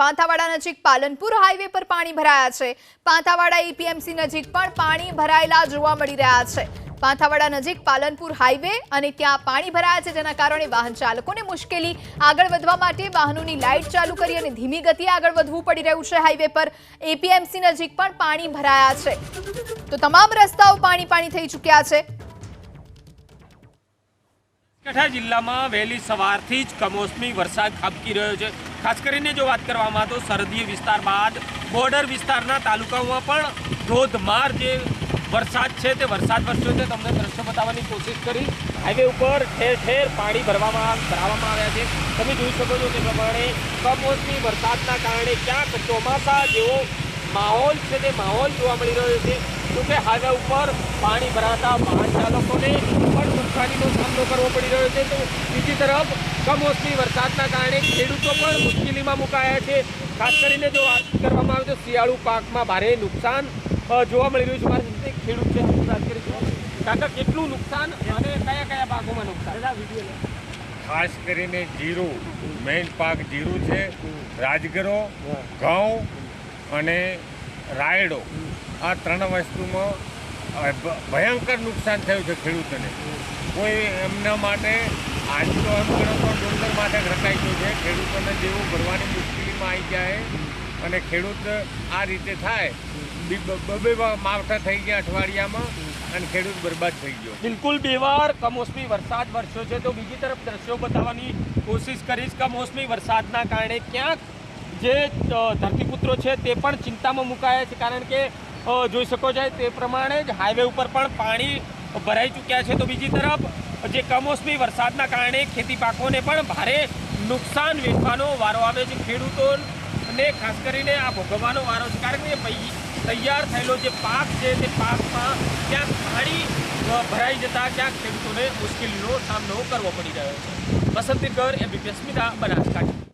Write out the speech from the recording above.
પાંથાવાડા નજીક પાલનપુર હાઈવે પર પાણી ભરાયા છે. પાંથાવાડા એપીએમસી નજીક પણ પાણી ભરાયેલા જોવા મળી રહ્યા છે. પાંથાવાડા નજીક પાલનપુર હાઈવે અને ત્યાં પાણી ભરાયા છે, જેના કારણે વાહન ચાલકોને મુશ્કેલી. આગળ વધવા માટે વાહનોની લાઇટ ચાલુ કરી અને ધીમી ગતિએ આગળ વધવું પડી રહ્યું છે હાઈવે પર. એપીએમસી નજીક પણ પાણી ભરાયા છે. તો તમામ રસ્તાઓ પાણી પાણી થઈ ચૂક્યા છે. બનાસકાંઠા જિલ્લામાં વહેલી સવારથી જ કમોસમી વરસાદ ખાબકી રહ્યો છે. ખાસ કરીને જો વાત કરવામાં તો સરહદીય વિસ્તાર બાદ બોર્ડર વિસ્તારના તાલુકાઓમાં પણ ધોધમાર જે વરસાદ છે તે વરસાદ વરસ્યો છે. તમને દ્રશ્યો બતાવવાની કોશિશ કરી. હાઈવે ઉપર ઠેર ઠેર પાણી ભરવામાં ભરાવામાં આવ્યા છે. તમે જોઈ શકો છો તે પ્રમાણે કમોસમી વરસાદના કારણે ક્યાંક ચોમાસા જેવો માહોલ છે તે માહોલ જોવા મળી રહ્યો છે. જોકે હાઈવે ઉપર પાણી ભરાતા વાહન ચાલકોને પણ નુકસાનીનો સામનો કરવો પડી રહ્યો છે. તો બીજી તરફ કમોસમી વરસાદના કારણે ખેડૂતો પણ મુશ્કેલીમાં મુકાયા છે. ખાસ કરીને જો વાત કરવામાં આવે તો શિયાળુ પાકમાં ભારે નુકસાન જોવા મળી રહ્યું છે. મારી સાથે ખેડૂત છે. વાત કરીશું કાકા કેટલું નુકસાન અને કયા કયા પાકોમાં નુકસાન? ખાસ કરીને જીરું. મેઇન પાક જીરું છે. રાજગરો ઘઉં અને રાયડો. આ ત્રણ વસ્તુમાં ભયંકર નુકસાન થયું છે ખેડૂતોને. કોઈ એમના માટે આજ તો એમ ગણો ડુંગર માટે રખાઈ ગયું છે. ખેડૂતોને જેવું ભરવાની મુશ્કેલીમાં આવી જાય અને ખેડૂત આ રીતે થાય બબે માવઠા થઈ ગયા અઠવાડિયામાં અને ખેડૂત બરબાદ થઈ ગયો. બિલકુલ બે વાર કમોસમી વરસાદ વરસ્યો છે. તો બીજી તરફ દ્રશ્યો બતાવવાની કોશિશ કરીશ. કમોસમી વરસાદના કારણે ક્યાંક જે ધરતીપુત્રો છે તે પણ ચિંતામાં મુકાયા છે. કારણ કે જોઈ શકો છો તે પ્રમાણે જ હાઈવે ઉપર પણ પાણી ભરાઈ ચૂક્યા છે. તો બીજી તરફ, જે કમોસમી વરસાદના કારણે ખેતી પાકોને પણ ભારે નુકસાન વેઠવાનો વારો આવે છે. ખેડૂતોને ખાસ કરીને આ ભોગવવાનો વારો છે. કારણ કે તૈયાર થયેલો જે પાક છે, તે પાકમાં ક્યાંક પાણી ભરાઈ જતા ક્યાંક ખેડૂતોને મુશ્કેલીનો સામનો કરવો પડી રહ્યો છે. વસંતી કર એબીપી અસ્મિતા બનાસકાંઠા.